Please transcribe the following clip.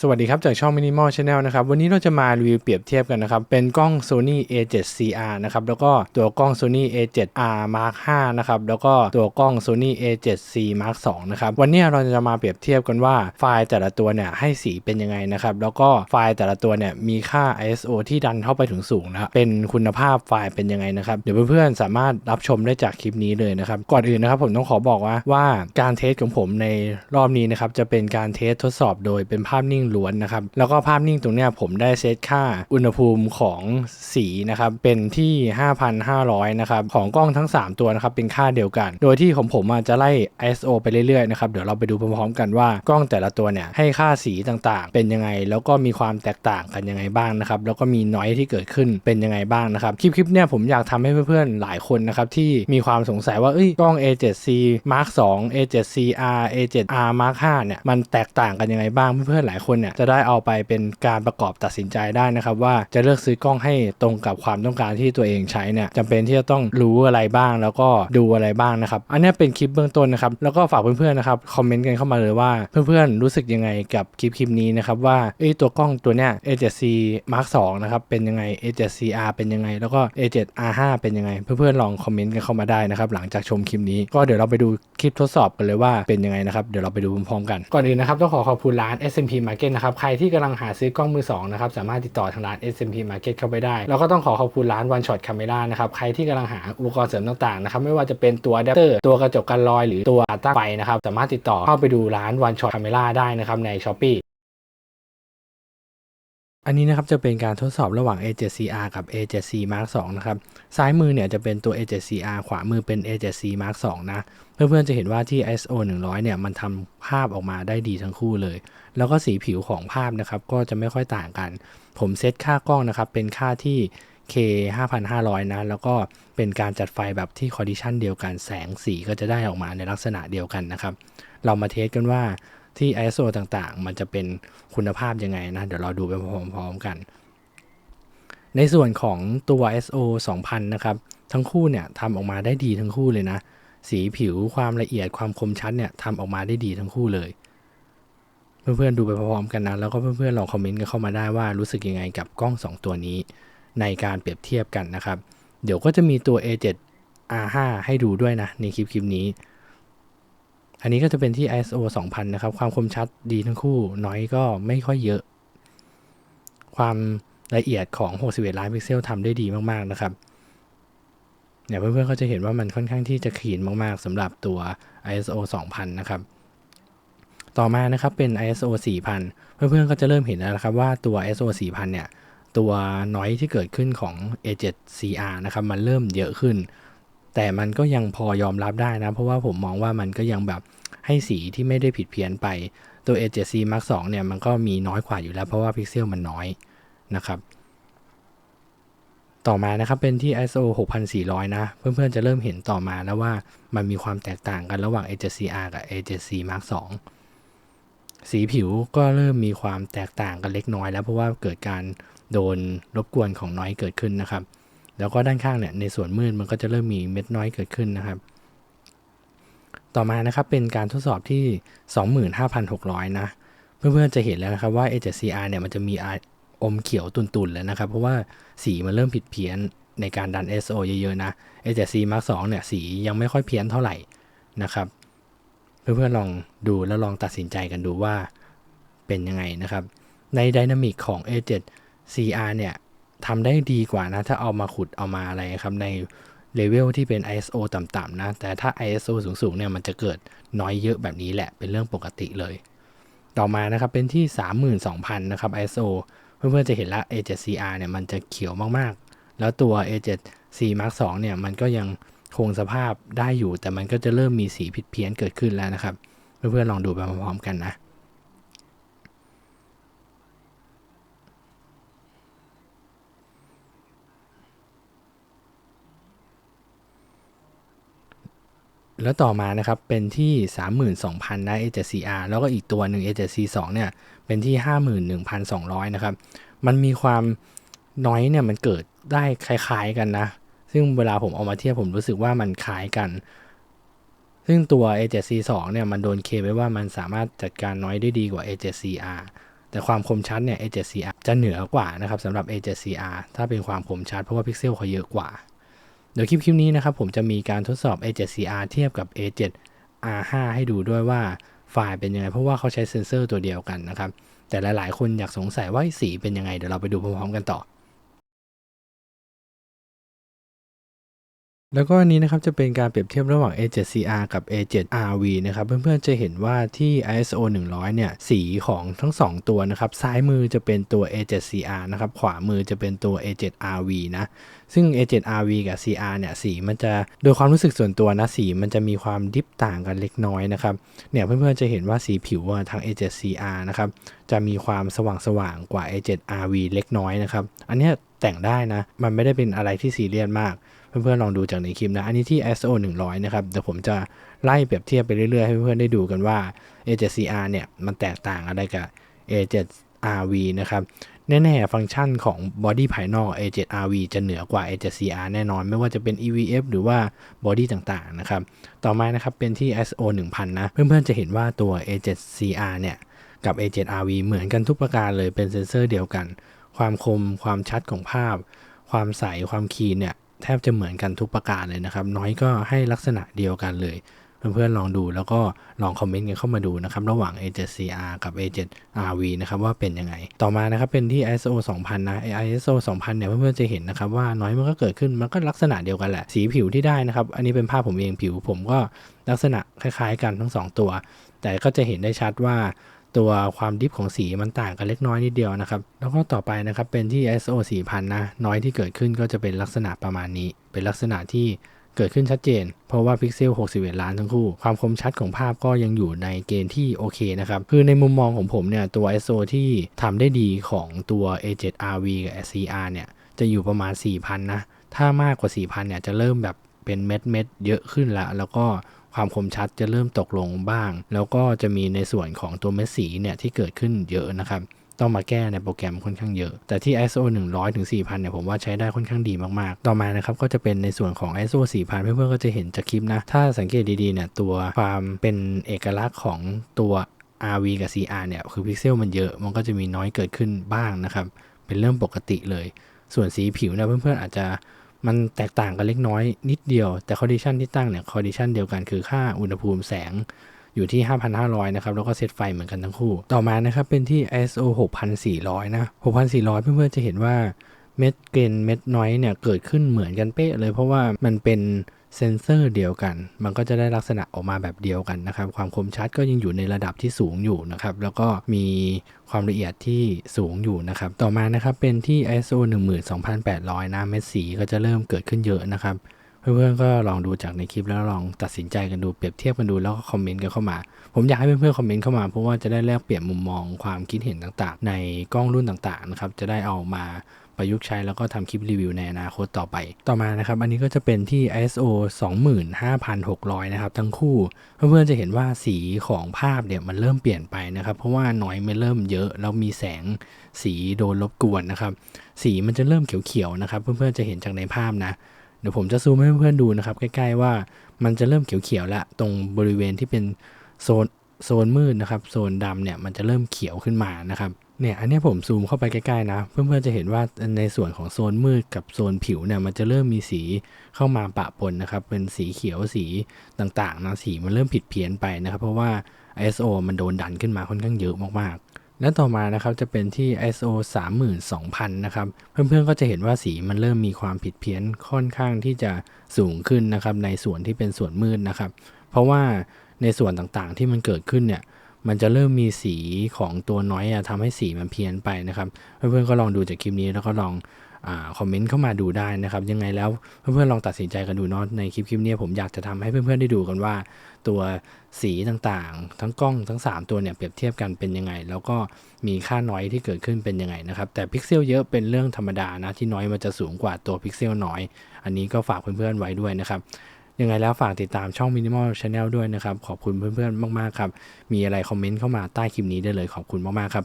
สวัสดีครับ จากช่อง Minimal Channel นะครับ วันนี้เราจะมารีวิวเปรียบเทียบกันนะครับ เป็นกล้อง Sony A7CR นะครับ แล้วก็ตัวกล้อง Sony A7R Mark 5นะครับ แล้วก็ตัวกล้อง Sony A7C Mark 2นะครับ วันนี้เราจะมาเปรียบเทียบกันว่าไฟล์แต่ละตัวเนี่ยให้สีเป็นยังไงนะครับ แล้วก็ไฟล์แต่ละตัวเนี่ยมีค่า ISO ที่ดันเข้าไปถึงสูงนะครับ เป็นคุณภาพไฟล์เป็นยังไงนะครับ เดี๋ยวเพื่อนๆสามารถรับชมได้จากคลิปนี้เลยนะครับ ก่อนอื่นนะครับผมต้องขอบอกว่าว่าการเทสของผมในรอบนี้นะครับจะเป็นการเทสทดสอบโดยเป็นภาพนิ่งล้วนนะครับ แล้วก็ภาพนิ่งตรงเนี้ยผมได้เซตค่าอุณหภูมิของสีนะครับ เป็นที่ 5,500 นะครับ ของกล้องทั้ง 3 ตัวนะครับ เป็นค่าเดียวกัน โดยที่ของผมจะไล่ ISO ไปเรื่อยๆนะครับ เดี๋ยวเราไปดูพร้อมๆกันว่ากล้องแต่ละตัวเนี่ยให้ค่าสีต่างๆ เป็นยังไง แล้วก็มีความแตกต่างกันยังไงบ้างนะครับ แล้วก็มีน้อยที่เกิดขึ้นเป็นยังไงบ้างนะครับ คลิปคลิปเนี่ยผมอยากทำให้เพื่อนๆหลายคนนะครับที่มีความสงสัยว่าเอ้ยกล้อง A7C Mark 2 A7CR A7R Mark 5เนี่ยมันแตกต่างกันยังไงบ้างเพื่อนๆหลายคนเนี่ยจะได้เอาไปเป็นการประกอบตัดสินใจได้นะครับว่าจะเลือกซื้อกล้องให้ตรงกับความต้องการที่ตัวเองใช้เนี่ยจำเป็นที่จะต้องรู้อะไรบ้างแล้วก็ดูอะไรบ้างนะครับ อันนี้เป็นคลิปเบื้องต้นนะครับ แล้วก็ฝากเพื่อนๆนะครับคอมเมนต์กันเข้ามาเลยว่าเพื่อนๆรู้สึกยังไงกับคลิปคลิปนี้นะครับว่าเอ้ตัวกล้องตัวเนี้ย A7C Mark 2นะครับเป็นยังไง A7CR เป็นยังไง แล้วก็ A7R5 เป็นยังไง เพื่อนๆลองคอมเมนต์กันเข้ามาได้นะครับหลังจากชมคลิปนี้ก็เดี๋ยวเราไปดูคลิปทดสอบกันเลยว่าเป็นยังไงนะครับเดี๋ยวเราไปดูพร้อมๆกันก่อนอื่นนะครับต้องขอขอบคุณร้าน SMP Market นะครับใครที่กำลังหาซื้อกล้องมือสองนะครับสามารถติดต่อทางร้าน SMP Market เข้าไปได้แล้วก็ต้องขอขอบคุณร้าน One Shot Camera นะครับใครที่กำลังหาอุปกรณ์เสริมต่างๆนะครับไม่ว่าจะเป็นตัวอะแดปเตอร์ตัวกระจกกันรอย หรือตัวตั้งไฟนะครับสามารถติดต่อเข้าไปดูร้าน One Shot Camera ได้นะครับใน Shopee อันนี้นะครับจะเป็นการทดสอบระหว่าง A7CR กับ A7C Mark 2นะครับซ้ายมือเนี่ยจะเป็นตัว A7CR ขวามือเป็น A7C Mark 2นะ เพื่อนๆจะเห็นว่าที่ ISO 100 เนี่ยมันทำภาพออกมาได้ดีทั้งคู่เลย แล้วก็สีผิวของภาพนะครับก็จะไม่ค่อยต่างกัน ผมเซตค่ากล้องนะครับเป็นค่าที่ K 5,500 นะ แล้วก็เป็นการจัดไฟแบบที่คอดิชันเดียวกัน แสงสีก็จะได้ออกมาในลักษณะเดียวกันนะครับ เรามาเทสกันว่า ที่ ISO ต่างๆ มันจะเป็นคุณภาพยังไงนะ เดี๋ยวเราดูไปพร้อมๆกัน ในส่วนของตัว ISO 2000 นะครับ ทั้งคู่เนี่ยทำออกมาได้ดีทั้งคู่เลยนะ สีผิวความละเอียดความคมชัดเนี่ยทำออกมาได้ดีทั้งคู่เลย เพื่อนๆดูไปพร้อมๆกันนะ แล้วก็เพื่อนๆลองคอมเมนต์กันเข้ามาได้ว่ารู้สึกยังไงกับกล้อง 2 ตัวนี้ ในการเปรียบเทียบกันนะครับ เดี๋ยวก็จะมีตัว A7 R5 ให้ดูด้วยนะในคลิปคลิปนี้ อันนี้ก็จะเป็นที่ ISO 2000 นะครับ ความคมชัดดีทั้งคู่ น้อยก็ไม่ค่อยเยอะ ความละเอียดของ 61 ล้านพิกเซลทำได้ดีมาก ๆ นะครับเนี่ยเพื่อนๆก็จะเห็นว่ามันค่อนข้างที่จะขีนมาก ๆสำหรับตัว ISO 2000 นะครับ ต่อมานะครับเป็น ISO 4000 เพื่อนๆก็จะเริ่มเห็นแล้วนะครับว่าตัว ISO 4000 เนี่ย ตัวน้อยที่เกิดขึ้นของ A7CR นะครับ มันเริ่มเยอะขึ้น แต่มันก็ยังพอยอมรับได้นะ เพราะว่าผมมองว่ามันก็ยังแบบ ให้สีที่ไม่ได้ผิดเพี้ยนไปตัว A7C Mark 2เนี่ยมันก็มีน้อยกว่าอยู่แล้วเพราะว่าพิกเซลมันน้อยนะครับ ต่อมานะครับเป็นที่ ISO 6400 นะ เพื่อนๆจะเริ่มเห็นต่อมาแล้วว่ามันมีความแตกต่างกันระหว่าง A7CR กับ A7C Mark 2สีผิวก็เริ่มมีความแตกต่างกันเล็กน้อยแล้วเพราะว่าเกิดการโดนรบกวนของน้อยเกิดขึ้นนะครับ แล้วก็ด้านข้างเนี่ยในส่วนมืดมันก็จะเริ่มมีเม็ดน้อยเกิดขึ้นนะครับ ต่อมานะครับเป็นการทดสอบที่ 25,600 นะ เพื่อนๆจะเห็นแล้วนะครับว่า A7CR เนี่ยมันจะมีอมเขียวตุนๆแล้วนะครับ เพราะว่าสีมันเริ่มผิดเพี้ยนในการดัน SO เยอะๆนะ A7C Mark 2เนี่ยสียังไม่ค่อยเพี้ยนเท่าไหร่นะครับเพื่อนๆลองดูแล้วลองตัดสินใจกันดูว่าเป็นยังไงนะครับ ในไดนามิกของ A7CR เนี่ยทำได้ดีกว่านะ ถ้าเอามาขุดเอามาอะไรครับ ใน เลเวลที่เป็น ISO ต่ำๆนะ แต่ถ้า ISO สูงๆเนี่ยมันจะเกิดน้อยเยอะแบบนี้แหละ เป็นเรื่องปกติเลย ต่อมานะครับเป็นที่ 32,000 นะครับ ISO เพื่อนๆจะเห็นละ A7CR เนี่ยมันจะเขียวมากๆ แล้วตัว A7C Mark 2เนี่ยมันก็ยังคงสภาพได้อยู่ แต่มันก็จะเริ่มมีสีผิดเพี้ยนเกิดขึ้นแล้วนะครับ เพื่อนๆลองดูไปพร้อมๆกันนะ แล้วต่อมานะครับ เป็นที่ 32,000นะ A7CR แล้วก็อีกตัวหนึ่ง A7C2 เนี่ย เป็นที่ 51,200 นะครับ มันมีความน้อยเนี่ย มันเกิดได้คล้ายๆกันนะ ซึ่งเวลาผมเอามาเทียบผมรู้สึกว่ามันคล้ายกัน ซึ่งตัว A7C2 เนี่ยมันโดนเคไว้ว่ามันสามารถจัดการน้อยได้ดีกว่า A7CR แต่ความคมชัดเนี่ย A7CR จะเหนือกว่านะครับสำหรับ A7CR ถ้าเป็นความคมชัดเพราะว่าพิกเซลเขาเยอะกว่า เดี๋ยวคลิปคลิปนี้นะครับผมจะมีการทดสอบ A7CR เทียบกับ A7R5 ให้ดูด้วยว่าไฟล์เป็นยังไง เพราะว่าเขาใช้เซ็นเซอร์ตัวเดียวกันนะครับ แต่หลายๆ คนอยากสงสัยว่าสีเป็นยังไง เดี๋ยวเราไปดูพร้อมๆกันต่อ แล้วก็อันนี้นะครับจะเป็นการเปรียบเทียบระหว่าง A7CR กับ A7RV นะครับเพื่อนๆจะเห็นว่าที่ ISO 100 เนี่ยสีของทั้ง 2 ตัวนะครับซ้ายมือจะเป็นตัว A7CR นะครับขวามือจะเป็นตัว A7RV นะซึ่ง A7RV กับ CR เนี่ยสีมันจะโดยความรู้สึกส่วนตัวนะสีมันจะมีความดิฟต่างกันเล็กน้อยนะครับเนี่ยเพื่อนๆจะเห็นว่าสีผิวทาง A7CR นะครับจะมีความสว่างๆกว่า A7RV เล็กน้อยนะครับอันนี้แต่งได้นะมันไม่ได้เป็นอะไรที่ซีเรียสมาก เพื่อนๆลองดูจากในคลิปนะ อันนี้ที่ ISO 100 นะครับเดี๋ยวผมจะไล่เปรียบเทียบไปเรื่อยๆ ให้เพื่อนๆได้ดูกันว่า A7CR เนี่ย มันแตกต่างอะไรกับ A7RV นะครับ แน่ ๆ ฟังก์ชันของบอดี้ภายนอก A7RV จะเหนือกว่า A7CR แน่นอน ไม่ว่าจะเป็น EVF หรือว่าบอดี้ต่างๆ นะครับ ต่อมานะครับ เป็นที่ ISO 1000 นะ เพื่อนๆ จะเห็นว่าตัว A7CR เนี่ยกับ A7RV เหมือนกันทุกประการเลยเป็นเซนเซอร์เดียวกัน ความคม ความชัดของภาพ ความใส ความคีนเนี่ย แทบจะเหมือนกันทุกประการเลยนะครับ น้อยก็ให้ลักษณะเดียวกันเลย เพื่อนๆลองดูแล้วก็ลองคอมเมนต์กันเข้ามาดูนะครับ ระหว่าง A7CR กับ A7RV นะครับว่าเป็นยังไง ต่อมานะครับเป็นที่ ISO 2000 นะ ISO 2000 เนี่ยเพื่อนๆจะเห็นนะครับว่าน้อยมันก็เกิดขึ้นมันก็ลักษณะเดียวกันแหละ สีผิวที่ได้นะครับ อันนี้เป็นภาพผมเองผิวผมก็ลักษณะคล้ายๆ กันทั้ง 2 ตัว แต่ก็จะเห็นได้ชัดว่า ตัวความดิฟของสีมันต่างกันเล็กน้อยนิดเดียวนะครับ แล้วก็ต่อไปนะครับเป็นที่ ISO 4000 นะ น้อยที่เกิดขึ้นก็จะเป็นลักษณะประมาณนี้ เป็นลักษณะที่เกิดขึ้นชัดเจน เพราะว่าพิกเซล 61 ล้านทั้งคู่ ความคมชัดของภาพก็ยังอยู่ในเกณฑ์ที่โอเคนะครับ คือในมุมมองของผมเนี่ย ตัว ISO ที่ทำได้ดีของตัว A7RV กับ SCR เนี่ย จะอยู่ประมาณ 4,000 นะ ถ้ามากกว่า 4,000 เนี่ย จะเริ่มแบบเป็นเม็ดเม็ดๆเยอะขึ้นละ แล้วก็ ความคมชัดจะเริ่มตกลงบ้าง แล้วก็จะมีในส่วนของตัวเม็ดสีเนี่ยที่เกิดขึ้นเยอะนะครับต้องมาแก้ในโปรแกรมค่อนข้างเยอะ แต่ที่ ISO 100ถึง4000 เนี่ยผมว่าใช้ได้ค่อนข้างดีมาก ๆ ต่อมานะครับก็จะเป็นในส่วนของ ISO 4000 เพื่อนๆก็จะเห็นจากคลิปนะ ถ้าสังเกตดีๆ เนี่ยตัวความเป็นเอกลักษณ์ของตัว RV กับ CR เนี่ย คือพิกเซลมันเยอะ มันก็จะมีน้อยเกิดขึ้นบ้างนะครับ เป็นเรื่องปกติเลย ส่วนสีผิวเนี่ยเพื่อนๆอาจจะ มันแตกต่างกันเล็กน้อยนิดเดียว แต่คอนดิชันที่ตั้งเนี่ยคอนดิชันเดียวกันคือค่าอุณหภูมิแสงอยู่ที่ 5,500 นะครับ แล้วก็เซตไฟเหมือนกันทั้งคู่ ต่อมานะครับ เป็นที่ ISO 6,400 นะ 6,400 เพื่อนๆจะเห็นว่าเม็ดเกรนเม็ดน้อยเนี่ย เกิดขึ้นเหมือนกันเป๊ะเลย เพราะว่ามันเป็น เซนเซอร์เดียวกัน มันก็จะได้ลักษณะออกมาแบบเดียวกันนะครับ ความคมชัดก็ยังอยู่ในระดับที่สูงอยู่นะครับ แล้วก็มีความละเอียดที่สูงอยู่นะครับ ต่อมานะครับเป็นที่ ISO 12800 นะเม็ดสีก็จะเริ่มเกิดขึ้นเยอะนะครับ เพื่อนๆก็ลองดูจากในคลิปแล้วลองตัดสินใจกันดูเปรียบเทียบกันดูแล้วก็คอมเมนต์กันเข้ามา ผมอยากให้เพื่อนๆคอมเมนต์เข้ามาเพราะว่าจะได้แลกเปลี่ยนมุมมองความคิดเห็นต่างๆ ในกล้องรุ่นต่างๆนะครับจะได้เอามา ประยุกต์ใช้แล้วก็ทำคลิปรีวิวในอนาคตต่อไป ต่อมานะครับอันนี้ก็จะเป็นที่ ISO 25600 นะครับทั้งคู่เพื่อนๆจะเห็นว่าสีของภาพเนี่ยมันเริ่มเปลี่ยนไปนะครับเพราะว่าน้อยมันเริ่มเยอะแล้วมีแสงสีโดนรบกวนนะครับสีมันจะเริ่มเขียวๆนะครับเพื่อนๆจะเห็นจากในภาพนะเดี๋ยวผมจะซูมให้เพื่อนๆดูนะครับใกล้ๆว่ามันจะเริ่มเขียวๆแล้วตรงบริเวณที่เป็นโซนโซนมืดนะครับโซนดำเนี่ยมันจะเริ่มเขียวขึ้นมานะครับ เนี่ยอันนี้ผมซูมเข้าไปใกล้ๆนะ เพื่อนๆจะเห็นว่าในส่วนของโซนมืดกับโซนผิวเนี่ยมันจะเริ่มมีสีเข้ามาปะปนนะครับ เป็นสีเขียวสีต่างๆนะสีมันเริ่มผิดเพี้ยนไปนะครับ เพราะว่า ISO มันโดนดันขึ้นมาค่อนข้างเยอะมากๆ และต่อมานะครับจะเป็นที่ ISO 32,000 นะครับ เพื่อนๆก็จะเห็นว่าสีมันเริ่มมีความผิดเพี้ยนค่อนข้างที่จะสูงขึ้นนะครับในส่วนที่เป็นส่วนมืดนะครับ เพราะว่าในส่วนต่างๆที่มันเกิดขึ้นเนี่ย มันจะเริ่มมีสีของตัวน้อยอะทำให้สีมันเพี้ยนไปนะครับเพื่อนๆก็ลองดูจากคลิปนี้แล้วก็ลองอคอมเมนต์เข้ามาดูได้นะครับ ยังไงแล้วเพื่อนๆลองตัดสินใจกันดูเนาะในคลิปคลิปนี้ผมอยากจะทำให้เพื่อนๆได้ดูกันว่า ตัวสีต่างๆ ทั้งกล้องทั้ง 3 ตัวเนี่ยเปรียบเทียบกันเป็นยังไง แล้วก็มีค่าน้อยที่เกิดขึ้นเป็นยังไงนะครับแต่พิกเซลเยอะเป็นเรื่องธรรมดานะที่น้อยมันจะสูงกว่าตัวพิกเซลน้อย อันนี้ก็ฝากเพื่อนๆไว้ด้วยนะครับ ยังไงแล้วฝากติดตามช่อง Minimal Channel ด้วยนะครับ ขอบคุณเพื่อนๆ มากๆ ครับ มีอะไรคอมเมนต์เข้ามาใต้คลิปนี้ได้เลยขอบคุณมากๆ ครับ